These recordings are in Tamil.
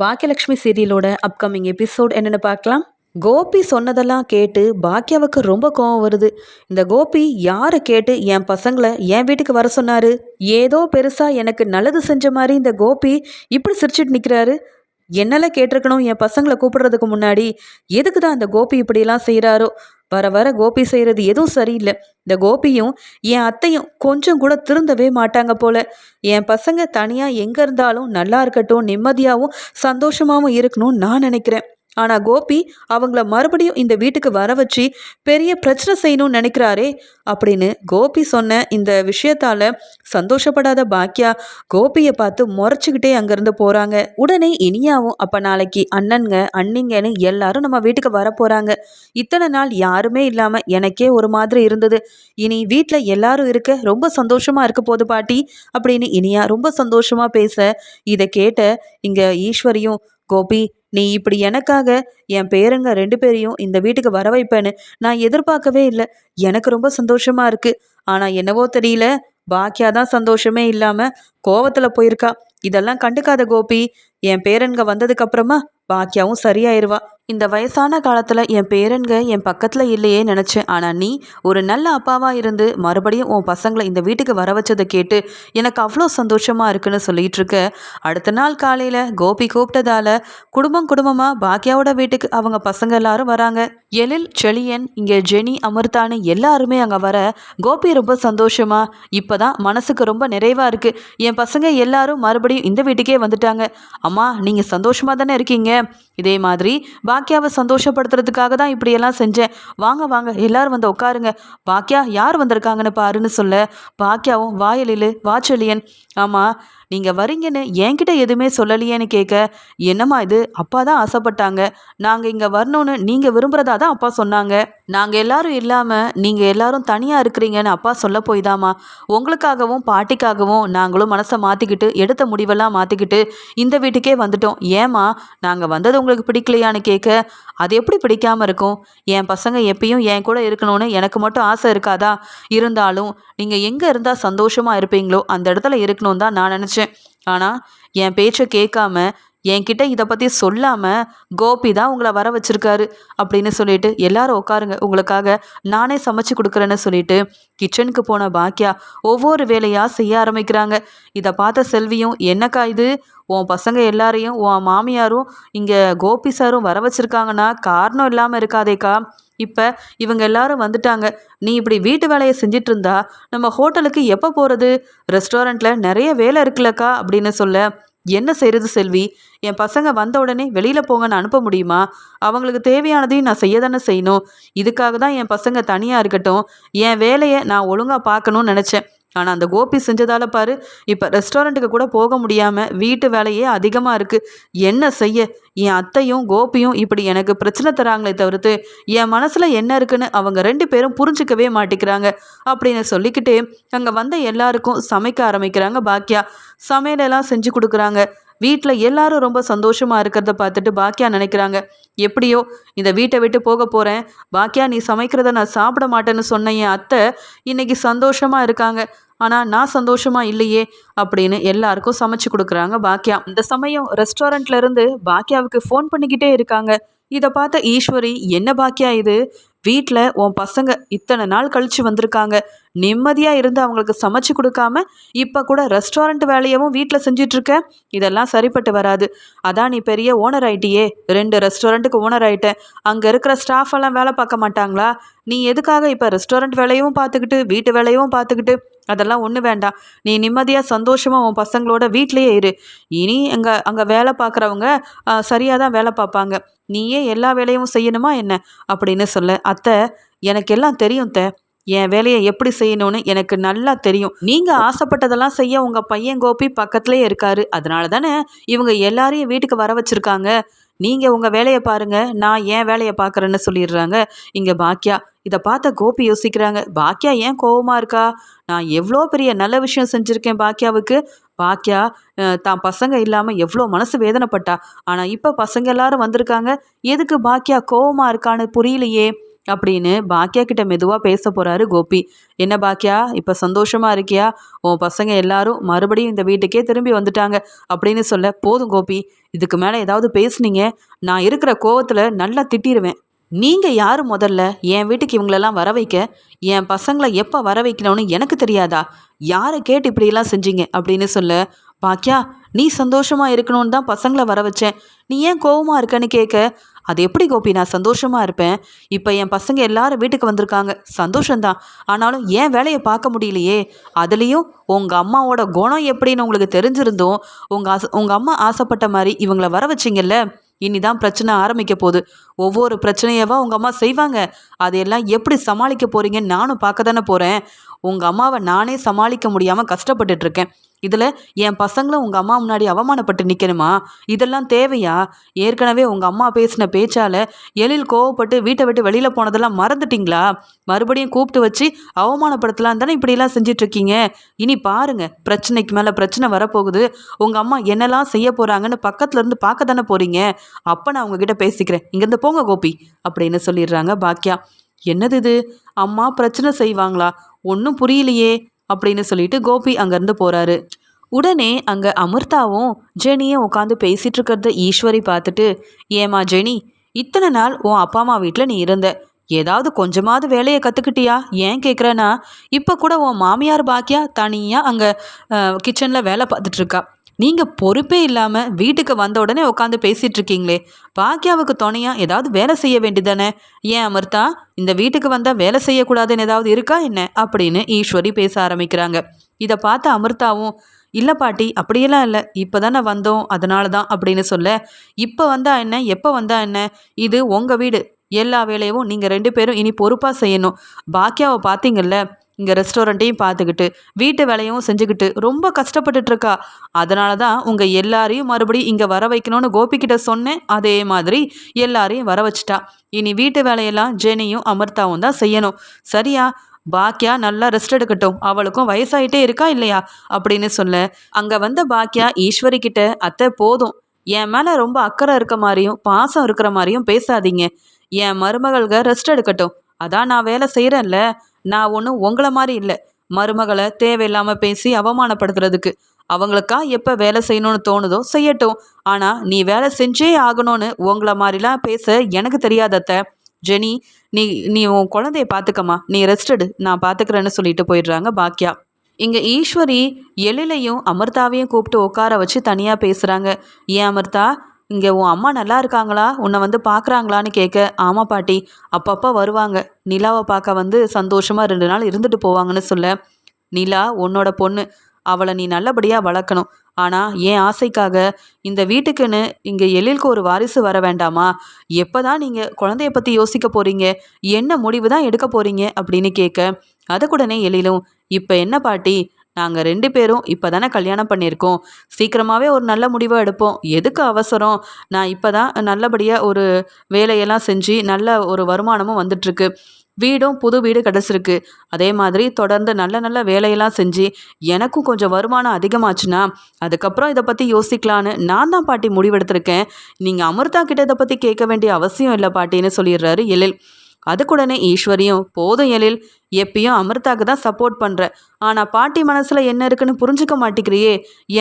பாக்கியலட்சுமி சீரியலோட அப்கமிங் எபிசோட் என்னென்னு பார்க்கலாம். கோபி சொன்னதெல்லாம் கேட்டு பாக்கியாவுக்கு ரொம்ப கோவம் வருது. இந்த கோபி யாரை கேட்டு என் பசங்களை என் வீட்டுக்கு வர சொன்னாரு? ஏதோ பெருசா எனக்கு நல்லது செஞ்ச மாதிரி இந்த கோபி இப்படி சிரிச்சிட்டு நிற்கிறாரு என்னெல்லாம் கேட்டிருக்கணும் என் பசங்களை கூப்பிடுறதுக்கு முன்னாடி? எதுக்கு தான் அந்த கோபி இப்படியெல்லாம் செய்கிறாரோ வர வர கோபி செய்கிறது எதுவும் சரியில்லை. இந்த கோபியும் என் அத்தையும் கொஞ்சம் கூட திருந்தவே மாட்டாங்க போல. என் பசங்க தனியாக எங்கே இருந்தாலும் நல்லா இருக்கட்டும் நிம்மதியாகவும் சந்தோஷமாகவும் இருக்கணும்னு நான் நினைக்கிறேன். ஆனால் கோபி அவங்கள மறுபடியும் இந்த வீட்டுக்கு வர வச்சு பெரிய பிரச்சனை செய்யணும்னு நினைக்கிறாரே அப்படின்னு கோபி சொன்ன இந்த விஷயத்தால் சந்தோஷப்படாத பாக்கியா கோபியை பார்த்து முறைச்சிக்கிட்டே அங்கேருந்து போகிறாங்க உடனே இனியாவும் அப்போ நாளைக்கு அண்ணனுங்க அண்ணிங்கன்னு எல்லாரும் நம்ம வீட்டுக்கு வர போகிறாங்க இத்தனை நாள் யாருமே இல்லாமல் எனக்கே ஒரு மாதிரி இருந்தது. இனி வீட்டில் எல்லாரும் இருக்க ரொம்ப சந்தோஷமாக இருக்க போது பாட்டி அப்படின்னு இனியா ரொம்ப சந்தோஷமாக பேச இதை கேட்ட இங்கே ஈஸ்வரியும் கோபி நீ இப்படி எனக்காக என் பேருங்க ரெண்டு பேரையும் இந்த வீட்டுக்கு வர வைப்பேன்னு நான் எதிர்பார்க்கவே இல்லை. எனக்கு ரொம்ப சந்தோஷமா இருக்கு. ஆனால் என்னவோ தெரியல பாக்கியா தான் சந்தோஷமே இல்லாமல் கோவத்தில் போயிருக்கா. இதெல்லாம் கண்டுக்காத கோபி. என் பேரன்க வந்ததுக்கு அப்புறமா பாக்கியாவும் சரியாயிருவா. இந்த வயசான காலத்தில் என் பேரன்க என் பக்கத்தில் இல்லையே நினச்சேன். ஆனால் நீ ஒரு நல்ல அப்பாவாக இருந்து மறுபடியும் உன் பசங்களை இந்த வீட்டுக்கு வர வச்சதை கேட்டு எனக்கு அவ்வளோ சந்தோஷமாக இருக்குன்னு சொல்லிட்டு இருக்க அடுத்த நாள் காலையில் கோபி கூப்பிட்டதால குடும்பம் குடும்பமாக பாக்கியாவோட வீட்டுக்கு அவங்க பசங்க எல்லாரும் வராங்க. எழில் செழியன் இங்கே ஜெனி அமிர்தான்னு எல்லாருமே அங்கே வர கோபி ரொம்ப சந்தோஷமாக இப்போ தான் மனசுக்கு ரொம்ப நிறைவாக இருக்குது என் பசங்க எல்லாரும் மறுபடியும் இந்த வீட்டுக்கே வந்துட்டாங்க. அம்மா நீங்கள் சந்தோஷமாக தானே இருக்கீங்க? இதே மாதிரி பாக்கியாவை சந்தோஷப்படுத்துறதுக்காக தான் இப்படியெல்லாம் செஞ்சேன். வாங்க வாங்க எல்லாரும் வந்து உட்காருங்க. பாக்கியா யார் வந்திருக்காங்கன்னு பாருன்னு சொல்ல பாக்கியாவும் வாயலில் வாச்சலியன் ஆமாம் நீங்கள் வரீங்கன்னு என்கிட்ட எதுவுமே சொல்லலையேன்னு கேட்க என்னம்மா இது அப்பா தான் ஆசைப்பட்டாங்க. நாங்கள் இங்கே வரணும்னு நீங்கள் விரும்புகிறதா தான் அப்பா சொன்னாங்க. நாங்கள் எல்லாரும் இல்லாமல் நீங்கள் எல்லாரும் தனியாக இருக்கிறீங்கன்னு அப்பா சொல்ல போய்தாம்மா. உங்களுக்காகவும் பாட்டிக்காகவும் நாங்களும் மனசை மாற்றிக்கிட்டு எடுத்த முடிவெல்லாம் மாற்றிக்கிட்டு இந்த வீட்டுக்கே வந்துட்டோம். ஏமா நாங்கள் வந்தது உங்களுக்கு பிடிக்கலையான்னு கேட்க அது எப்படி பிடிக்காமல் இருக்கும்? என் பசங்க எப்பயும் என் கூட இருக்கணும்னு எனக்கு மட்டும் ஆசை இருக்காதா? இருந்தாலும் நீங்கள் எங்கே இருந்தால் சந்தோஷமாக இருப்பீங்களோ அந்த இடத்துல இருக்கணும் தான் நான் நினச்சேன். ஆனால் என் பேச்சை கேட்காம என்கிட்ட இதை பற்றி சொல்லாமல் கோபி தான் உங்களை வர வச்சுருக்காரு அப்படின்னு சொல்லிட்டு எல்லாரும் உட்காருங்க. உங்களுக்காக நானே சமைச்சு கொடுக்குறேன்னு சொல்லிட்டு கிச்சனுக்கு போன பாக்கியா ஒவ்வொரு வேலையாக செய்ய ஆரம்பிக்கிறாங்க. இதை பார்த்த செல்வியும் என்னக்கா இது? உன் பசங்க எல்லாரையும் உன் மாமியாரும் இங்கே கோபி சாரும் வர வச்சுருக்காங்கன்னா காரணம் இல்லாமல் இருக்காதேக்கா. இப்போ இவங்க எல்லாரும் வந்துட்டாங்க. நீ இப்படி வீட்டு வேலையை செஞ்சிட்டு இருந்தா நம்ம ஹோட்டலுக்கு எப்போ போகிறது ரெஸ்டாரண்ட்டில் நிறைய வேலை இருக்குல்லக்கா? அப்படின்னு சொல்ல என்ன செய்கிறது செல்வி? என் பசங்க வந்த உடனே வெளியில் போங்கன்னு அனுப்ப முடியுமா? அவங்களுக்கு தேவையானதையும் நான் செய்ய தானே செய்யணும். இதுக்காக தான் என் பசங்க தனியாக இருக்கட்டும். என் வேலையை நான் ஒழுங்காக பார்க்கணும்னு நினச்சேன். ஆனால் அந்த கோபி செஞ்சதால பாரு இப்போ ரெஸ்டாரண்ட்டுக்கு கூட போக முடியாமல் வீட்டு வேலையே அதிகமாக இருக்குது என்ன செய்ய? என் அத்தையும் கோபியும் இப்படி எனக்கு பிரச்சனை தராங்களே தவிர்த்து என் மனசில் என்ன இருக்குன்னு அவங்க ரெண்டு பேரும் புரிஞ்சிக்கவே மாட்டேங்கிறாங்க அப்படின்னு சொல்லிக்கிட்டே அங்கே வந்த எல்லாருக்கும் சமைக்க ஆரம்பிக்கிறாங்க பாக்கியா சமையலெல்லாம் செஞ்சு கொடுக்குறாங்க. வீட்டில் எல்லாரும் ரொம்ப சந்தோஷமாக இருக்கிறத பார்த்துட்டு பாக்கியா நினைக்கிறாங்க. எப்படியோ இந்த வீட்டை விட்டு போக போகிறேன் பாக்கியா நீ சமைக்கிறத நான் சாப்பிட மாட்டேன்னு சொன்ன என் அத்தை இன்னைக்கு சந்தோஷமாக இருக்காங்க. ஆனால் நான் சந்தோஷமாக இல்லையே அப்படின்னு எல்லாருக்கும் சமைச்சு கொடுக்குறாங்க பாக்கியா இந்த சமயம் ரெஸ்டாரண்ட்ல இருந்து பாக்கியாவுக்கு ஃபோன் பண்ணிக்கிட்டே இருக்காங்க. இதை பார்த்த ஈஸ்வரி என்ன பாக்கியா இது? வீட்டில் உன் பசங்க இத்தனை நாள் கழித்து வந்திருக்காங்க. நிம்மதியாக இருந்து அவங்களுக்கு சமைச்சு கொடுக்காம இப்போ கூட ரெஸ்டாரண்ட் வேலையவும் வீட்டில் செஞ்சிட்ருக்க? இதெல்லாம் சரிப்பட்டு வராது. அதான் நீ பெரிய ஓனர் ஆயிட்டியே. ரெண்டு ரெஸ்டாரண்ட்டுக்கு ஓனர் ஆயிட்ட. அங்கே இருக்கிற ஸ்டாஃப் எல்லாம் வேலை பார்க்க மாட்டாங்களா? நீ எதுக்காக இப்போ ரெஸ்டாரண்ட் வேலையும் பார்த்துக்கிட்டு வீட்டு வேலையும் பார்த்துக்கிட்டு? அதெல்லாம் ஒன்று வேண்டாம். நீ நிம்மதியாக சந்தோஷமாக உன் பசங்களோட வீட்லேயே இரு. இனி அங்கே அங்கே வேலை பார்க்குறவங்க சரியாக தான் வேலை பார்ப்பாங்க. நீயே எல்லா வேலையும் செய்யணுமா என்ன? அப்படின்னு சொல்ல அத்தை எனக்கெல்லாம் தெரியும் த என் வேலையை எப்படி செய்யணும்னு எனக்கு நல்லா தெரியும். நீங்கள் ஆசைப்பட்டதெல்லாம் செய்ய உங்கள் பையன் கோபி பக்கத்துலேயே இருக்காரு. அதனால தானே இவங்க எல்லாரையும் வீட்டுக்கு வர வச்சுருக்காங்க. நீங்கள் உங்கள் வேலையை பாருங்கள் நான் ஏன் வேலையை பார்க்குறேன்னு சொல்லிடுறாங்க. இங்கே பாக்கியா இதை பார்த்த கோபி யோசிக்கிறாங்க. பாக்கியா ஏன் கோவமாக இருக்கா? நான் எவ்வளோ பெரிய நல்ல விஷயம் செஞ்சுருக்கேன் பாக்கியாவுக்கு பாக்கியா தான் பசங்க இல்லாமல் எவ்வளோ மனசு வேதனைப்பட்டா. ஆனால் இப்போ பசங்க எல்லாரும் வந்திருக்காங்க. எதுக்கு பாக்கியா கோவமாக இருக்கான்னு புரியலையே. அப்படின்னு பாக்கியா கிட்ட மெதுவாக பேச போகிறாரு கோபி. என்ன பாக்கியா இப்போ சந்தோஷமாக இருக்கியா? உன் பசங்க எல்லாரும் மறுபடியும் இந்த வீட்டுக்கே திரும்பி வந்துட்டாங்க அப்படின்னு சொல்ல போதும் கோபி இதுக்கு மேலே ஏதாவது பேசுனீங்க. நான் இருக்கிற கோவத்தில் நல்லா திட்டிடுவேன் நீங்கள் யார் முதல்ல? என் வீட்டுக்கு இவங்களெல்லாம் வர வைக்க? என் பசங்களை எப்போ வர வைக்கணும்னு எனக்கு தெரியாதா? யாரை கேட்டு இப்படியெல்லாம் செஞ்சீங்க? அப்படின்னு சொல்ல பாக்கியா நீ சந்தோஷமா இருக்கணும்னு தான் பசங்களை வர வச்சேன். நீ ஏன் கோவமா இருக்கன்னு கேட்க அது எப்படி கோபி? நான் சந்தோஷமாக இருப்பேன். இப்போ என் பசங்க எல்லாரும் வீட்டுக்கு வந்திருக்காங்க. சந்தோஷம்தான். ஆனாலும் ஏன் வேலையை பார்க்க முடியலையே. அதுலேயும் உங்கள் அம்மாவோட குணம் எப்படின்னு உங்களுக்கு தெரிஞ்சிருந்தோம். உங்கள் ஆசை உங்கள் அம்மா ஆசைப்பட்ட மாதிரி இவங்களை வர வச்சிங்கல்ல? இனிதான் பிரச்சனை ஆரம்பிக்க போகுது. ஒவ்வொரு பிரச்சனையவா உங்கள் அம்மா செய்வாங்க. அதையெல்லாம் எப்படி சமாளிக்க போகிறீங்கன்னு நானும் பார்க்க தானே போகிறேன் உங்கள் அம்மாவை நானே சமாளிக்க முடியாமல் கஷ்டப்பட்டுட்டு இருக்கேன் இதில் என் பசங்களும் உங்கள் அம்மா முன்னாடி அவமானப்பட்டு நிற்கணுமா இதெல்லாம் தேவையா? ஏற்கனவே உங்கள் அம்மா பேசின பேச்சால் எழில் கோவப்பட்டு வீட்டை விட்டு வெளியில் போனதெல்லாம் மறந்துட்டீங்களா? மறுபடியும் கூப்பிட்டு வச்சு அவமானப்படுத்தலாம் தானே இப்படியெல்லாம் செஞ்சிட்ருக்கீங்க? இனி பாருங்கள் பிரச்சனைக்கு மேலே பிரச்சனை வரப்போகுது. உங்கள் அம்மா என்னெல்லாம் செய்ய போகிறாங்கன்னு பக்கத்துலேருந்து பார்க்க தானே போகிறீங்க அப்போ நான் உங்ககிட்ட பேசிக்கிறேன். இங்கேருந்து போங்க கோபி அப்படின்னு சொல்லிடுறாங்க பாக்கியா என்னது இது? அம்மா பிரச்சனை செய்வாங்களா? ஒன்றும் புரியலையே அப்படின்னு சொல்லிட்டு கோபி அங்கேருந்து போகிறாரு உடனே அங்கே அமிர்தாவும் ஜெனியும் உட்காந்து பேசிகிட்டு இருக்கிறத ஈஸ்வரி பார்த்துட்டு ஏமா ஜெனி இத்தனை நாள் உன் அப்பா அம்மா வீட்டில் நீ இருந்த ஏதாவது கொஞ்சமாவது வேலையை கற்றுக்கிட்டியா ஏன் கேட்குறேன்னா இப்போ கூட உன் மாமியார் பாக்கியா தனியாக அங்கே கிச்சனில் வேலை பார்த்துட்ருக்கா நீங்கள் பொறுப்பே இல்லாமல் வீட்டுக்கு வந்த உடனே உட்காந்து பேசிகிட்டு இருக்கீங்களே பாக்கியாவுக்கு துணையாக ஏதாவது வேலை செய்ய வேண்டியதானே? ஏன் அமிர்தா இந்த வீட்டுக்கு வந்தால் வேலை செய்யக்கூடாதுன்னு ஏதாவது இருக்கா என்ன? அப்படின்னு ஈஸ்வரி பேச ஆரம்பிக்கிறாங்க. இதை பார்த்த அமிர்தாவும் இல்லை பாட்டி அப்படியெல்லாம் இல்லை. இப்போ தானே வந்தோம். அதனால தான் அப்படின்னு சொல்ல இப்போ வந்தா என்ன? எப்போ வந்தா என்ன? இது உங்கள் வீடு. எல்லா வேலையும் நீங்கள் ரெண்டு பேரும் இனி பொறுப்பாக செய்யணும். பாக்கியாவை பார்த்தீங்கல்ல இங்கே ரெஸ்டாரண்ட்டையும் பார்த்துக்கிட்டு வீட்டு வேலையும் செஞ்சுக்கிட்டு ரொம்ப கஷ்டப்பட்டுட்டு இருக்கா அதனால தான் உங்கள் எல்லாரையும் மறுபடியும் இங்கே வர வைக்கணும்னு கோபிக்கிட்ட சொன்னேன். அதே மாதிரி எல்லாரையும் வர வச்சிட்டா. இனி வீட்டு வேலையெல்லாம் ஜெனியும் அமிர்தாவும் தான் செய்யணும். சரியா? பாக்கியா நல்லா ரெஸ்ட் எடுக்கட்டும். அவளுக்கும் வயசாயிட்டே இருக்கா இல்லையா? அப்படின்னு சொல்ல அங்கே வந்த பாக்கியா ஈஸ்வரி கிட்ட அத்தை போதும். என் மேலே ரொம்ப அக்கறை இருக்க மாதிரியும் பாசம் இருக்கிற மாதிரியும் பேசாதீங்க. என் மருமகள்க ரெஸ்ட் எடுக்கட்டும். அதான் நான் வேலை செய்கிறேன்ல நான் ஒன்றும் உங்களை மாதிரி இல்லை. மருமகளை தேவையில்லாமல் பேசி அவமானப்படுத்துறதுக்கு. அவங்களுக்கா எப்போ வேலை செய்யணும்னு தோணுதோ செய்யட்டும். ஆனால் நீ வேலை செஞ்சே ஆகணும்னு உங்களை மாதிரிலாம் பேச எனக்கு தெரியாதத்த ஜெனி நீ நீ உன் குழந்தைய பார்த்துக்கம்மா நீ ரெஸ்டடு நான் பார்த்துக்கிறேன்னு சொல்லிட்டு போயிடுறாங்க பாக்கியா இங்கே ஈஸ்வரி எழிலையும் அமிர்தாவையும் கூப்பிட்டு உட்கார வச்சு தனியாக பேசுகிறாங்க ஏன் அமிர்தா? இங்கே உன் அம்மா நல்லா இருக்காங்களா? உன்னை வந்து பார்க்குறாங்களான்னு கேட்க ஆமாம் பாட்டி அப்பப்போ வருவாங்க. நிலாவை பார்க்க வந்து சந்தோஷமாக ரெண்டு நாள் இருந்துட்டு போவாங்கன்னு சொல்ல. நிலா உன்னோட பொண்ணு. அவளை நீ நல்லபடியாக வளர்க்கணும். ஆனால் என் ஆசைக்காக? இந்த வீட்டுக்குன்னு இங்கே எழிலுக்கு ஒரு வாரிசு வர வேண்டாமா? எப்போ தான் நீங்கள் குழந்தைய பற்றி யோசிக்க போகிறீங்க என்ன முடிவு தான் எடுக்க போகிறீங்க அப்படின்னு கேட்க அதுக்குடனே எழிலும் இப்போ என்ன பாட்டி? நாங்கள் ரெண்டு பேரும் இப்போ தானே கல்யாணம் பண்ணியிருக்கோம். சீக்கிரமாகவே ஒரு நல்ல முடிவை எடுப்போம். எதுக்கு அவசரம்? நான் இப்போ தான் நல்லபடியாக ஒரு வேலையெல்லாம் செஞ்சு நல்ல ஒரு வருமானமும் வந்துட்டுருக்கு. வீடும் புது வீடு கிடச்சிருக்கு. அதே மாதிரி தொடர்ந்து நல்ல நல்ல வேலையெல்லாம் செஞ்சு எனக்கும் கொஞ்சம் வருமானம் அதிகமாச்சுன்னா அதுக்கப்புறம் இதை பற்றி யோசிக்கலான்னு நான் தான் பாட்டி முடிவெடுத்திருக்கேன். நீங்கள் அமிர்தா கிட்ட இதை பற்றி கேட்க வேண்டிய அவசியம் இல்லை பாட்டின்னு சொல்லிடுறாரு எழில். அதுக்குடனே ஈஸ்வரியும் போதும் எழில். எப்பயும் அமிர்தாக்கு தான் சப்போர்ட் பண்ணுற ஆனால் பாட்டி மனசில் என்ன இருக்குன்னு புரிஞ்சுக்க மாட்டேங்கிறியே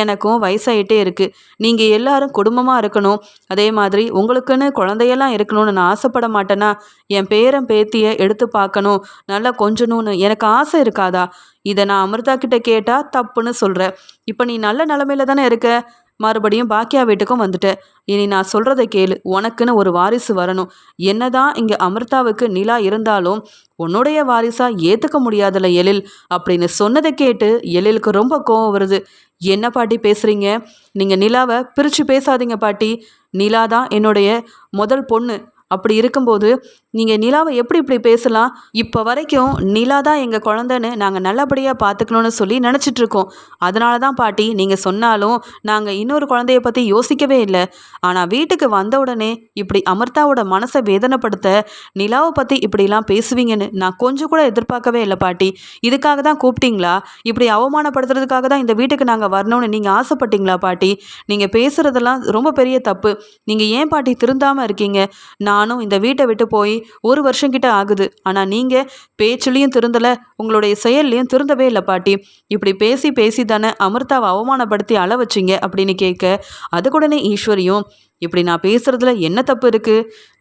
எனக்கும் வயசாயிட்டே இருக்குது நீங்கள் எல்லாரும் குடும்பமாக இருக்கணும். அதே மாதிரி உங்களுக்குன்னு குழந்தையெல்லாம் இருக்கணும்னு நான் ஆசைப்பட மாட்டேன்னா என் பேரன் பேத்தியை எடுத்து பார்க்கணும். நல்லா கொஞ்சணும்னு எனக்கு ஆசை இருக்காதா? இதை நான் அமிர்தா கிட்ட கேட்டால் தப்புன்னு சொல்கிறேன் இப்போ நீ நல்ல நிலமையில தானே இருக்க? மறுபடியும் பாக்கியா வீட்டுக்கும் வந்துட்டேன். இனி நான் சொல்கிறத கேளு. உனக்குன்னு ஒரு வாரிசு வரணும். என்னதான் இங்கே அமிர்தாவுக்கு நிலா இருந்தாலும் உன்னுடைய வாரிசா ஏற்றுக்க முடியாதுல்ல எழில். அப்படின்னு சொன்னதை கேட்டு எழிலுக்கு ரொம்ப கோவம் வருது. என்ன பாட்டி பேசுகிறீங்க நீங்கள் நிலாவை பிரித்து பேசாதீங்க பாட்டி. நிலா தான் என்னுடைய முதல் பொண்ணு. அப்படி இருக்கும்போது நீங்கள் நிலாவை எப்படி இப்படி பேசலாம்? இப்போ வரைக்கும் நிலா தான் எங்கள் குழந்தைன்னு நாங்கள் நல்லபடியாக பார்த்துக்கணுன்னு சொல்லி நினச்சிட்ருக்கோம் அதனால தான் பாட்டி நீங்கள் சொன்னாலும் நாங்கள் இன்னொரு குழந்தைய பற்றி யோசிக்கவே இல்லை. ஆனால் வீட்டுக்கு வந்த உடனே இப்படி அமிர்தாவோட மனசை வேதனைப்படுத்த நிலாவை பற்றி இப்படிலாம் பேசுவீங்கன்னு நான் கொஞ்சம் கூட எதிர்பார்க்கவே இல்லை பாட்டி. இதுக்காக தான் கூப்பிட்டீங்களா? இப்படி அவமானப்படுத்துறதுக்காக தான் இந்த வீட்டுக்கு நாங்கள் வரணும்னு நீங்கள் ஆசைப்பட்டீங்களா பாட்டி? நீங்கள் பேசுகிறதெல்லாம் ரொம்ப பெரிய தப்பு. நீங்கள் ஏன் பாட்டி திருந்தாமல் இருக்கீங்க? நான் நானும் இந்த வீட்டை விட்டு போய் ஒரு வருஷம் கிட்ட ஆகுது. ஆனால் நீங்கள் பேச்சுலேயும் திருந்தலை உங்களுடைய செயல்லையும் திருந்தவே இல்லை பாட்டி. இப்படி பேசி பேசி தானே அமிர்தாவை அவமானப்படுத்தி அள வச்சிங்க அப்படின்னு கேட்க அதுக்குடனே ஈஸ்வரியும் இப்படி நான் பேசுறதுல என்ன தப்பு இருக்கு?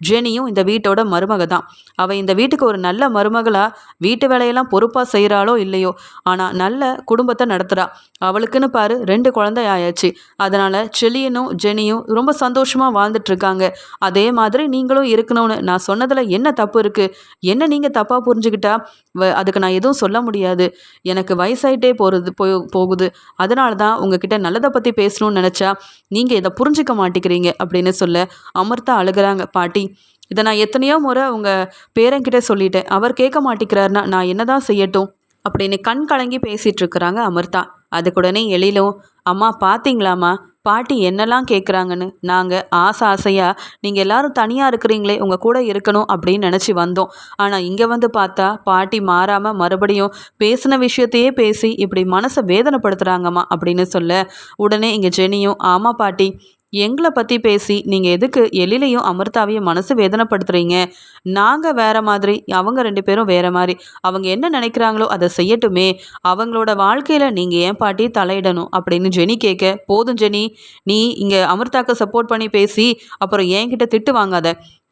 ஜெனியும் இந்த வீட்டோட மருமக தான் அவள் இந்த வீட்டுக்கு ஒரு நல்ல மருமகளா வீட்டு வேலையெல்லாம் பொறுப்பாக செய்கிறாளோ இல்லையோ ஆனால் நல்ல குடும்பத்தை நடத்துகிறா அவளுக்குன்னு பாரு ரெண்டு குழந்தை ஆயாச்சு. அதனால் செலியனும் ஜெனியும் ரொம்ப சந்தோஷமாக வாழ்ந்துட்டு இருக்காங்க. அதே மாதிரி நீங்களும் இருக்கணும்னு நான் சொன்னதில் என்ன தப்பு இருக்குது என்ன நீங்கள் தப்பாக புரிஞ்சுக்கிட்டா? வ- அதுக்கு நான் எதுவும் சொல்ல முடியாது. எனக்கு வயசாயிட்டே போகிறது போ போகுது. அதனால தான் உங்ககிட்ட நல்லதை பற்றி பேசணும்னு நினச்சா நீங்கள் இதை புரிஞ்சுக்க மாட்டேங்கிறீங்க. அப்படின்னு சொல்ல அமர்த்தா அழுகிறாங்க. பாட்டி இதை நான் எத்தனையோ முறை அவங்க பேரங்கிட்ட சொல்லிட்டேன். அவர் கேட்க மாட்டேங்கிறாருன்னா நான் என்னதான் செய்யட்டும்? அப்படின்னு கண் கலங்கி பேசிட்டு இருக்கிறாங்க அமிர்தா அதுக்குடனே எழிலும் அம்மா பார்த்தீங்களாம்மா பாட்டி என்னெல்லாம் கேட்குறாங்கன்னு நாங்கள் ஆசை ஆசையாக நீங்கள் எல்லாரும் தனியாக இருக்கிறீங்களே உங்கள் கூட இருக்கணும் அப்படின்னு நினச்சி வந்தோம். ஆனால் இங்கே வந்து பார்த்தா பாட்டி மாறாமல் மறுபடியும் பேசின விஷயத்தையே பேசி இப்படி மனசை வேதனைப்படுத்துகிறாங்கம்மா அப்படின்னு சொல்ல உடனே இங்கே ஜெனியும் ஆமாம் பாட்டி எங்களை பற்றி பேசி நீங்கள் எதுக்கு எழிலையும் அமிர்தாவையும் மனசு வேதனைப்படுத்துகிறீங்க நாங்கள் வேறு மாதிரி அவங்க ரெண்டு பேரும் வேறு மாதிரி. அவங்க என்ன நினைக்கிறாங்களோ அதை செய்யட்டுமே. அவங்களோட வாழ்க்கையில் நீங்கள் ஏன் பாட்டி தலையிடணும் அப்படின்னு ஜெனி கேட்க போதும் ஜெனி. நீ இங்கே அமிர்தாக்கு சப்போர்ட் பண்ணி பேசி அப்புறம் என்கிட்ட திட்டு வாங்காத.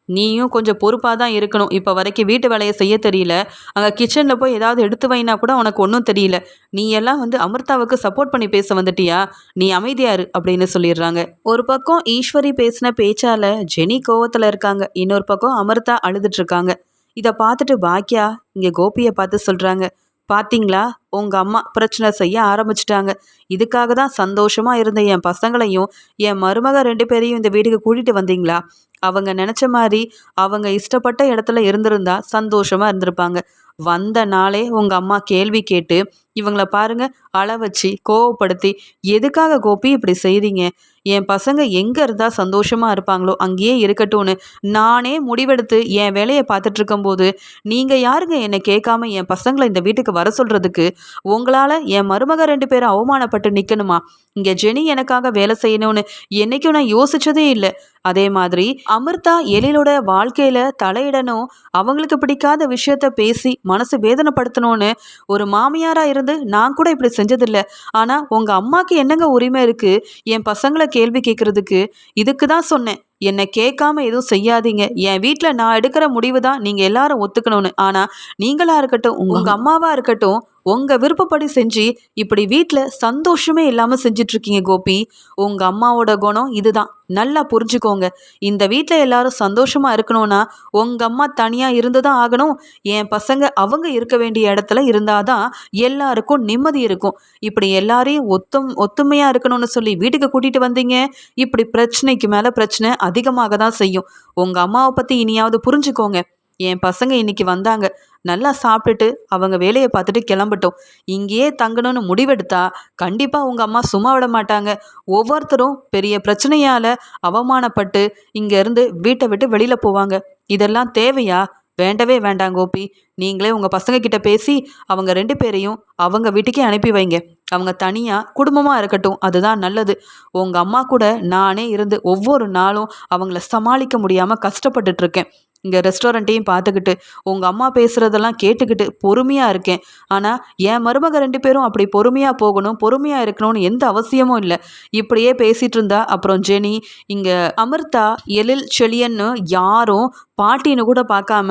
நீயும் கொஞ்சம் பொறுப்பாக தான் இருக்கணும். இப்போ வரைக்கும் வீட்டு வேலையை செய்ய தெரியல. அங்கே கிச்சனில் போய் ஏதாவது எடுத்து வைனா கூட உனக்கு ஒன்றும் தெரியல. நீ எல்லாம் வந்து அமிர்தாவுக்கு சப்போர்ட் பண்ணி பேச வந்துட்டியா? நீ அமைதியாரு அப்படின்னு சொல்லிடுறாங்க. ஒரு பக்கம் ஈஸ்வரி பேசின பேச்சால் ஜெனி கோவத்தில் இருக்காங்க. இன்னொரு பக்கம் அமிர்தா அழுதுட்ருக்காங்க இதை பார்த்துட்டு பாக்கியா இங்கே கோபியை பார்த்து சொல்கிறாங்க பார்த்தீங்களா உங்கள் அம்மா பிரச்சனை செய்ய ஆரம்பிச்சிட்டாங்க. இதுக்காக தான் சந்தோஷமாக இருந்த என் பசங்களையும் என் மருமக ரெண்டு பேரையும் இந்த வீட்டுக்கு கூட்டிகிட்டு வந்தீங்களா? அவங்க நினச்ச மாதிரி அவங்க இஷ்டப்பட்ட இடத்துல இருந்திருந்தா சந்தோஷமாக இருந்திருப்பாங்க. வந்த நாளே உங்கள் அம்மா கேள்வி கேட்டு இவங்களை பாருங்க அள வச்சு கோவப்படுத்தி எதுக்காக கோபி இப்படி செய்கிறீங்க என் பசங்க எங்கே இருந்தால் சந்தோஷமாக இருப்பாங்களோ அங்கேயே இருக்கட்டும்னு. நானே முடிவெடுத்து என் வேலையை பார்த்துட்டு இருக்கும்போது நீங்கள் யாருங்க என்னை கேட்காம என் பசங்களை இந்த வீட்டுக்கு வர சொல்கிறதுக்கு உங்களால் என் மருமக ரெண்டு பேரும் அவமானப்பட்டு நிற்கணுமா இங்கே ஜெனி எனக்காக வேலை செய்யணும்னு என்னைக்கும் நான் யோசிச்சதே இல்லை. அதே மாதிரி அமிர்தா எழிலோட வாழ்க்கையில் தலையிடணும் அவங்களுக்கு பிடிக்காத விஷயத்த பேசி மனசு வேதனைப்படுத்தணும்னு ஒரு மாமியாராக இருந்து நான் கூட இப்படி செஞ்சதில்லை. ஆனால் உங்கள் அம்மாவுக்கு என்னங்க உரிமை இருக்குது என் பசங்களை கேள்வி கேட்குறதுக்கு இதுக்கு தான் சொன்னேன். என்னை கேட்காம எதுவும் செய்யாதீங்க. என் வீட்டில் நான் எடுக்கிற முடிவு தான் நீங்கள் எல்லாரும் ஒத்துக்கணும்னு. ஆனால் நீங்களா இருக்கட்டும் உங்கள் அம்மாவா இருக்கட்டும் உங்கள் விருப்பப்படி செஞ்சு இப்படி வீட்டில் சந்தோஷமே இல்லாமல் செஞ்சிட்ருக்கீங்க கோபி. உங்கள் அம்மாவோட குணம் இதுதான். நல்லா புரிஞ்சுக்கோங்க. இந்த வீட்டில் எல்லாரும் சந்தோஷமாக இருக்கணும்னா உங்கள் அம்மா தனியாக இருந்து தான் ஆகணும். என் பசங்க அவங்க இருக்க வேண்டிய இடத்துல இருந்தாதான் எல்லாருக்கும் நிம்மதி இருக்கும். இப்படி எல்லாரையும் ஒத்தும் ஒத்துமையாக இருக்கணும்னு சொல்லி வீட்டுக்கு கூட்டிகிட்டு வந்தீங்க. இப்படி பிரச்சனைக்கு மேலே பிரச்சனை அதிகமாக தான் செய்யும். உங்கள் அம்மாவை பற்றி இனியாவது புரிஞ்சுக்கோங்க. என் பசங்க இன்னைக்கு வந்தாங்க. நல்லா சாப்பிட்டுட்டு அவங்க வேலையை பார்த்துட்டு கிளம்பட்டும். இங்கேயே தங்கணும்னு முடிவெடுத்தா கண்டிப்பாக உங்கள் அம்மா சும்மா விட மாட்டாங்க. ஒவ்வொருத்தரும் பெரிய பிரச்சனையால் அவமானப்பட்டு இங்கேருந்து வீட்டை விட்டு வெளியில் போவாங்க. இதெல்லாம் தேவையா? வேண்டவே வேண்டாம் கோபி. நீங்களே உங்கள் பசங்க கிட்ட பேசி அவங்க ரெண்டு பேரையும் அவங்க வீட்டுக்கே அனுப்பி வைங்க. அவங்க தனியாக குடும்பமாக இருக்கட்டும் அதுதான் நல்லது. உங்கள் அம்மா கூட நானே இருந்து ஒவ்வொரு நாளும் அவங்கள சமாளிக்க முடியாமல் கஷ்டப்பட்டுட்ருக்கேன். இங்கே ரெஸ்டாரண்ட்டையும் பார்த்துக்கிட்டு உங்கள் அம்மா பேசுகிறதெல்லாம் கேட்டுக்கிட்டு பொறுமையாக இருக்கேன். ஆனால் என் மருமக ரெண்டு பேரும் அப்படி பொறுமையாக போகணும் பொறுமையாக இருக்கணும்னு எந்த அவசியமும் இல்லை. இப்படியே பேசிகிட்டு இருந்தா அப்புறம் ஜெனி இங்கே அமிர்தா எழில் செழியன்னு யாரும் பாட்டின்னு கூட பார்க்காம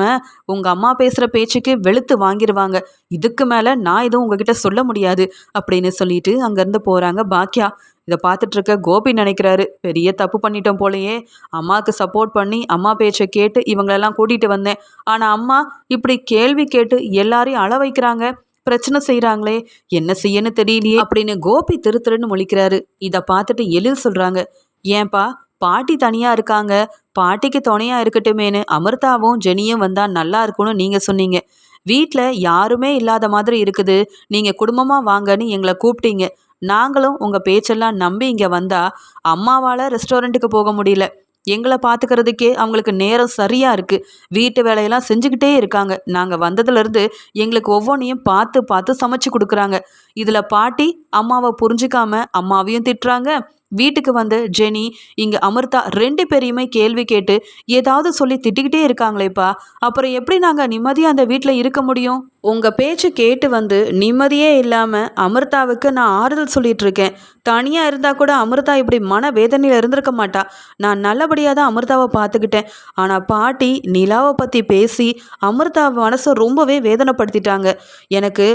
உங்கள் அம்மா பேசுகிற பேச்சுக்கு வெளுத்து வாங்கிடுவாங்க இதுக்கு மேலே நான் எதுவும் உங்ககிட்ட சொல்ல முடியாது அப்படின்னு சொல்லிட்டு அங்கேருந்து போகிறாங்க பாக்கியா இதை பார்த்துட்டு இருக்க கோபி நினைக்கிறாரு. பெரிய தப்பு பண்ணிட்டோம் போலயே. அம்மாவுக்கு சப்போர்ட் பண்ணி அம்மா பேச்சை கேட்டு இவங்களெல்லாம் கூட்டிகிட்டு வந்தேன். ஆனால் அம்மா இப்படி கேள்வி கேட்டு எல்லாரையும் அழ வைக்கிறாங்க. பிரச்சனை செய்கிறாங்களே என்ன செய்யன்னு தெரியலையே. அப்படின்னு கோபி திரு திருன்னு முழிக்கிறாரு. இதை பார்த்துட்டு எழில் சொல்கிறாங்க ஏன்பா பாட்டி தனியாக இருக்காங்க. பாட்டிக்கு துணையாக இருக்கட்டுமேனு அமிர்தாவும் ஜெனியும் வந்தால் நல்லா இருக்கும்னு நீங்கள் சொன்னீங்க. வீட்டில் யாருமே இல்லாத மாதிரி இருக்குது. நீங்கள் குடும்பமாக வாங்கன்னு எங்களை கூப்பிட்டீங்க. நாங்களும் உங்கள் பேச்செல்லாம் நம்பி இங்கே வந்தால் அம்மாவால் ரெஸ்டாரண்ட்டுக்கு போக முடியல. எங்களை பார்த்துக்கிறதுக்கே அவங்களுக்கு நேரம் சரியாக இருக்குது வீட்டு வேலையெல்லாம் செஞ்சுக்கிட்டே இருக்காங்க. நாங்கள் வந்ததுலேருந்து எங்களுக்கு ஒவ்வொன்றையும் பார்த்து பார்த்து சமைச்சு கொடுக்குறாங்க. இதில் பாட்டி அம்மாவை புரிஞ்சுக்காம அம்மாவையும் திட்டுறாங்க. வீட்டுக்கு வந்த ஜெனி இங்கே அமிர்தா ரெண்டு பேரையுமே கேள்வி கேட்டு ஏதாவது சொல்லி திட்டிக்கிட்டே இருக்காங்களேப்பா. அப்புறம் எப்படி நாங்கள் நிம்மதியாக அந்த வீட்டில் இருக்க முடியும்? உங்கள் பேச்சு கேட்டு வந்து நிம்மதியே இல்லாமல் அமிர்தாவுக்கு நான் ஆறுதல் சொல்லிட்டு இருக்கேன் தனியாக இருந்தால் கூட அமிர்தா இப்படி மன வேதனையில் இருந்திருக்க மாட்டா. நான் நல்லபடியாக தான் அமிர்தாவை பார்த்துக்கிட்டேன். ஆனால் பாட்டி நிலாவை பற்றி பேசி அமிர்தா மனசை ரொம்பவே வேதனைப்படுத்திட்டாங்க. எனக்கு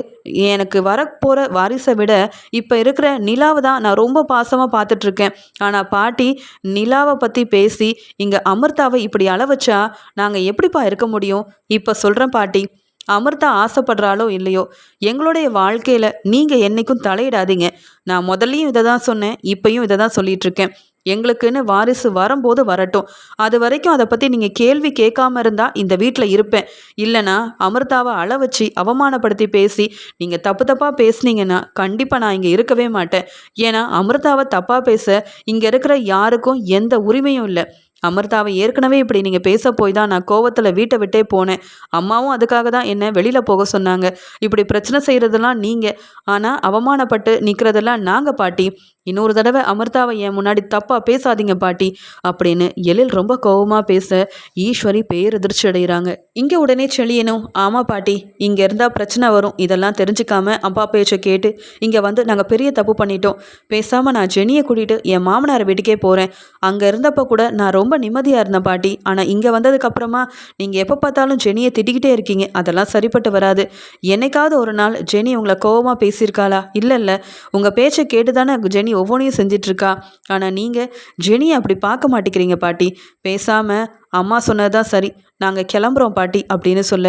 எனக்கு வரப்போகிற வாரிசை விட இப்போ இருக்கிற நிலாவை தான் நான் ரொம்ப பாசமாக பார்த்துட்ருக்கேன் இருக்கேன் ஆனால் பாட்டி நிலாவை பற்றி பேசி இங்கே அமிர்தாவை இப்படி அளவச்சா நாங்கள் எப்படிப்பா இருக்க முடியும்? இப்போ சொல்கிறேன் பாட்டி. அமிர்தா ஆசைப்படுறாளோ இல்லையோ எங்களுடைய வாழ்க்கையில் நீங்கள் என்றைக்கும் தலையிடாதீங்க. நான் முதல்லையும் இதை தான் சொன்னேன் இப்பையும் இதை தான் சொல்லிகிட்ருக்கேன் எங்களுக்குன்னு வாரிசு வரும்போது வரட்டும். அது வரைக்கும் அதை பற்றி நீங்கள் கேள்வி கேட்காம இருந்தால் இந்த வீட்டில் இருப்பேன். இல்லைனா அமிர்தாவை அள வச்சு அவமானப்படுத்தி பேசி நீங்கள் தப்பு தப்பாக பேசுனீங்கன்னா கண்டிப்பாக நான் இங்கே இருக்கவே மாட்டேன். ஏன்னா அமிர்தாவை தப்பாக பேச இங்கே இருக்கிற யாருக்கும் எந்த உரிமையும் இல்லை. அமிர்தாவை ஏற்கனவே இப்படி நீங்கள் பேச போய் தான் நான் கோவத்தில் வீட்டை விட்டே போனேன். அம்மாவும் அதுக்காக தான் என்ன வெளியில் போக சொன்னாங்க. இப்படி பிரச்சனை செய்கிறதெல்லாம் நீங்கள் ஆனால் அவமானப்பட்டு நிற்கிறதெல்லாம் நாங்கள் பாட்டி. இன்னொரு தடவை அமிர்தாவை என் முன்னாடி தப்பாக பேசாதீங்க பாட்டி அப்படின்னு எழில் ரொம்ப கோபமாக பேச ஈஸ்வரி பேரதிர்ச்சி அடைகிறாங்க. இங்கே உடனே செழியனும் ஆமாம் பாட்டி இங்கே இருந்தால் பிரச்சனை வரும். இதெல்லாம் தெரிஞ்சுக்காம அப்பா பேச்சை கேட்டு இங்கே வந்து நாங்கள் பெரிய தப்பு பண்ணிட்டோம். பேசாமல் நான் ஜெனியை கூட்டிகிட்டு என் மாமனார் வீட்டுக்கே போகிறேன் அங்கே இருந்தப்போ கூட நான் ரொம்ப நிம்மதியாக இருந்தேன் பாட்டி. ஆனால் இங்கே வந்ததுக்கப்புறமா நீங்கள் எப்போ பார்த்தாலும் ஜெனியை திட்டிக்கிட்டே இருக்கீங்க. அதெல்லாம் சரிப்பட்டு வராது. என்னைக்காவது ஒரு நாள் ஜெனி உங்களை கோபமாக பேசியிருக்காளா? இல்லை இல்லை. உங்கள் பேச்சை கேட்டு தானே ஜெனி பண்ணி ஒவ்வொன்றையும் செஞ்சிட்ருக்கா ஆனால் நீங்கள் ஜெனியை அப்படி பார்க்க மாட்டேங்கிறீங்க பாட்டி. பேசாமல் அம்மா சொன்னது தான் சரி. நாங்கள் கிளம்புறோம் பாட்டி அப்படின்னு சொல்ல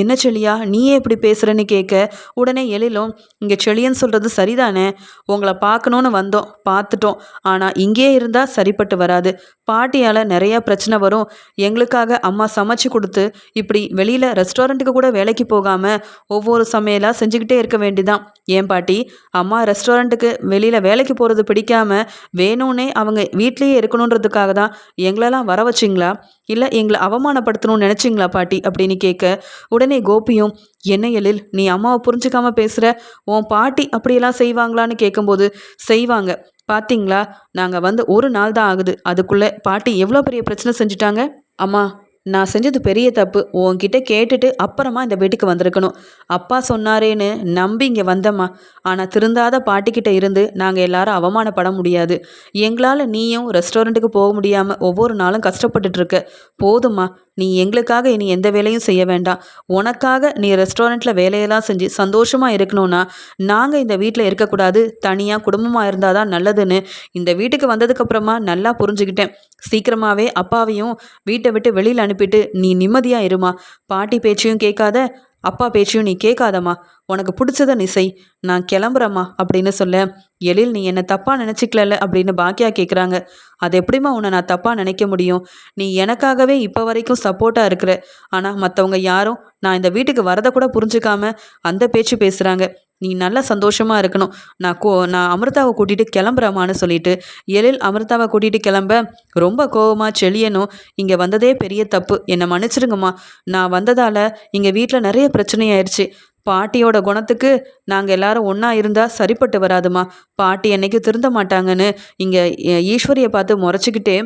என்ன செளியா நீயே இப்படி பேசுகிறேன்னு கேட்க உடனே எழிலும் இங்கே செளியன்னு சொல்கிறது சரிதானே? உங்களை பார்க்கணுன்னு வந்தோம் பார்த்துட்டோம். ஆனால் இங்கே இருந்தால் சரிப்பட்டு வராது. பாட்டியால் நிறையா பிரச்சனை வரும். எங்களுக்காக அம்மா சமைச்சு கொடுத்து இப்படி வெளியில் ரெஸ்டாரண்ட்டுக்கு கூட வேலைக்கு போகாமல் ஒவ்வொரு சமையலாக செஞ்சுக்கிட்டே இருக்க வேண்டிதான். ஏன் பாட்டி? அம்மா ரெஸ்டாரண்ட்டுக்கு வெளியில் வேலைக்கு போகிறது பிடிக்காமல் வேணும்னே அவங்க வீட்லேயே இருக்கணுன்றதுக்காக தான் எங்களெல்லாம் வர வச்சிங்களா? இல்லை எங்களை அவமானப்படுத்தணும்னு நினச்சிங்களா பாட்டி? அப்படின்னு கேட்க உடனே கோபியும் என்ன எழில் நீ அம்மாவை புரிஞ்சுக்காம பேசுகிற உன் பாட்டி அப்படியெல்லாம் செய்வாங்களான்னு கேட்கும்போது செய்வாங்க. பார்த்தீங்களா நாங்கள் வந்து ஒரு நாள் தான் ஆகுது. அதுக்குள்ளே பாட்டி எவ்வளோ பெரிய பிரச்சனை செஞ்சுட்டாங்க? அம்மா நான் செஞ்சது பெரிய தப்பு. உன்கிட்ட கேட்டுட்டு அப்புறமா இந்த வீட்டுக்கு வந்திருக்கணும். அப்பா சொன்னாரேன்னு நம்பி இங்கே வந்தம்மா. ஆனால் திருந்தாத பாட்டிக்கிட்ட இருந்து நாங்கள் எல்லாரும் அவமானப்பட முடியாது. எங்களால் நீயும் ரெஸ்டாரண்ட்டுக்கு போக முடியாமல் ஒவ்வொரு நாளும் கஷ்டப்பட்டுட்ருக்க போதும்மா. நீ எங்களுக்காக இனி எந்த வேலையும் செய்ய வேண்டாம். உனக்காக நீ ரெஸ்டாரண்ட்டில் வேலையெல்லாம் செஞ்சு சந்தோஷமாக இருக்கணும்னா நாங்கள் இந்த வீட்டில் இருக்கக்கூடாது. தனியாக குடும்பமாக இருந்தால் தான் நல்லதுன்னு இந்த வீட்டுக்கு வந்ததுக்கப்புறமா நல்லா புரிஞ்சுக்கிட்டேன். சீக்கிரமாகவே அப்பாவையும் வீட்டை விட்டு வெளியில் அனுப்பிட்டு நீ நிம்மதியாக இருமா. பாட்டி பேச்சையும் கேட்காத. அப்பா பேச்சையும் நீ கேட்காதம்மா. உனக்கு பிடிச்சத நீ செய். நான் கிளம்புறம்மா அப்படின்னு சொல்ல எழில் நீ என்னை தப்பாக நினச்சிக்கல அப்படின்னு பாக்கியா கேட்குறாங்க அது எப்படிம்மா உன்னை நான் தப்பாக நினைக்க முடியும்? நீ எனக்காகவே இப்போ வரைக்கும் சப்போர்ட்டாக இருக்கிற. ஆனால் மற்றவங்க யாரும் நான் இந்த வீட்டுக்கு வரதை கூட புரிஞ்சுக்காம அந்த பேச்சு பேசுகிறாங்க நீ நல்லா சந்தோஷமாக இருக்கணும். நான் கோ நான் அமிர்தாவை கூட்டிகிட்டு கிளம்புறமான்னு சொல்லிட்டு எழில் அமிர்தாவை கூட்டிகிட்டு கிளம்ப ரொம்ப கோவமாக செழியனும் இங்கே வந்ததே பெரிய தப்பு. என்னை மன்னிச்சிடுங்கம்மா நான் வந்ததால் இங்கே வீட்டில் நிறைய பிரச்சனையாயிருச்சு பாட்டியோட குணத்துக்கு நாங்கள் எல்லாரும் ஒன்றா இருந்தால் சரிப்பட்டு வராதுமா. பாட்டி என்னைக்கும் திருந்த மாட்டாங்கன்னு இங்கே ஈஸ்வரியை பார்த்து முறைச்சிக்கிட்டே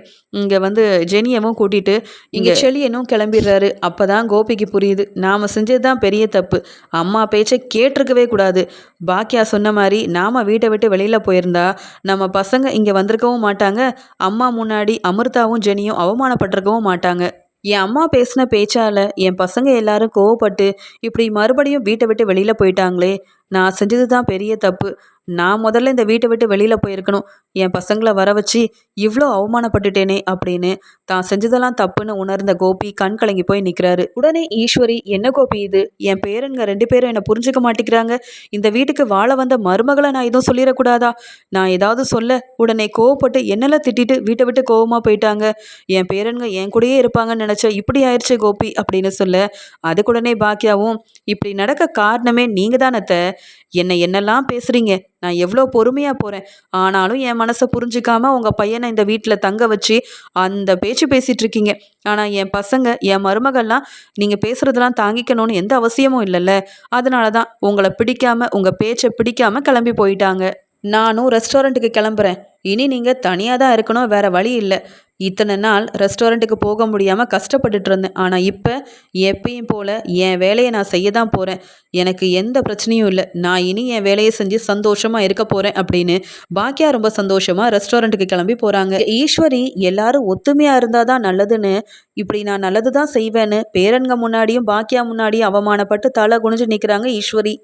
இங்கே வந்து ஜெனியவும் கூட்டிகிட்டு இங்கே செளியனும் கிளம்பிடுறாரு. அப்போ தான் கோபிக்கு புரியுது. நாம் செஞ்சது தான் பெரிய தப்பு. அம்மா பேச்சை கேட்டிருக்கவே கூடாது. பாக்கியா சொன்ன மாதிரி நாம் வீட்டை விட்டு வெளியில் போயிருந்தா நம்ம பசங்க இங்கே வந்திருக்கவும் மாட்டாங்க. அம்மா முன்னாடி அமிர்தாவும் ஜெனியும் அவமானப்பட்டிருக்கவும் மாட்டாங்க. என் அம்மா பேசின பேச்சால் என் பசங்க எல்லாரும் கோவப்பட்டு இப்படி மறுபடியும் வீட்டை விட்டு வெளியில் போயிட்டாங்களே நான் செஞ்சது தான் பெரிய தப்பு. நான் முதல்ல இந்த வீட்டை விட்டு வெளியில் போயிருக்கணும். என் பசங்களை வர வச்சு இவ்வளோ அவமானப்பட்டுட்டேனே அப்படின்னு தான் செஞ்சதெல்லாம் தப்புன்னு உணர்ந்த கோபி கண் கலங்கி போய் நிற்கிறாரு உடனே ஈஸ்வரி என்ன கோபி இது? என் பேரனுங்க ரெண்டு பேரும் என்னை புரிஞ்சுக்க மாட்டேங்கிறாங்க. இந்த வீட்டுக்கு வாழ வந்த மருமகளை நான் எதுவும் சொல்லிடக்கூடாதா? நான் ஏதாவது சொல்ல. உடனே கோவப்பட்டு என்னெல்லாம் திட்டிட்டு வீட்டை விட்டு கோவமாக போயிட்டாங்க. என் பேரனுங்க என் கூடயே இருப்பாங்கன்னு நினச்சா இப்படி ஆயிடுச்சு கோபி அப்படின்னு சொல்ல அதுக்குடனே பாக்கியாவும் இப்படி நடக்க காரணமே நீங்கள் தானத்தை என்னை என்னெல்லாம் பேசுகிறீங்க நான் எவ்வளோ பொறுமையாக போகிறேன் ஆனாலும் என் மனசை புரிஞ்சுக்காமல் உங்கள் பையனை இந்த வீட்டில் தங்க வச்சு அந்த பேச்சு பேசிகிட்டு இருக்கீங்க. ஆனால் என் பசங்க என் மருமகள்லாம் நீங்கள் பேசுகிறதெல்லாம் தாங்கிக்கணும்னு எந்த அவசியமும் இல்லைல்ல. அதனால தான் உங்களை பிடிக்காமல் உங்கள் பேச்சை பிடிக்காம கிளம்பி போயிட்டாங்க. நானும் ரெஸ்டாரண்ட்டுக்கு கிளம்புறேன். இனி நீங்கள் தனியாக தான் இருக்கணும் வேறு வழி இல்லை. இத்தனை நாள் ரெஸ்டாரண்ட்டுக்கு போக முடியாமல் கஷ்டப்பட்டுட்டு இருந்தேன் ஆனால் இப்போ எப்பயும் போல் என் வேலையை நான் செய்ய தான் போகிறேன் எனக்கு எந்த பிரச்சனையும் இல்லை. நான் இனி என் வேலையை செஞ்சு சந்தோஷமாக இருக்க போகிறேன் அப்படின்னு பாக்கியா ரொம்ப சந்தோஷமாக ரெஸ்டாரண்ட்டுக்கு கிளம்பி போகிறாங்க ஈஸ்வரி எல்லாரும் ஒத்துமையாக இருந்தால் தான் நல்லதுன்னு இப்படி நான் நல்லது தான் செய்வேன்னு பேரன்க முன்னாடியும் பாக்கியா முன்னாடியும் அவமானப்பட்டு தலை குனிஞ்சு நிற்கிறாங்க ஈஸ்வரி.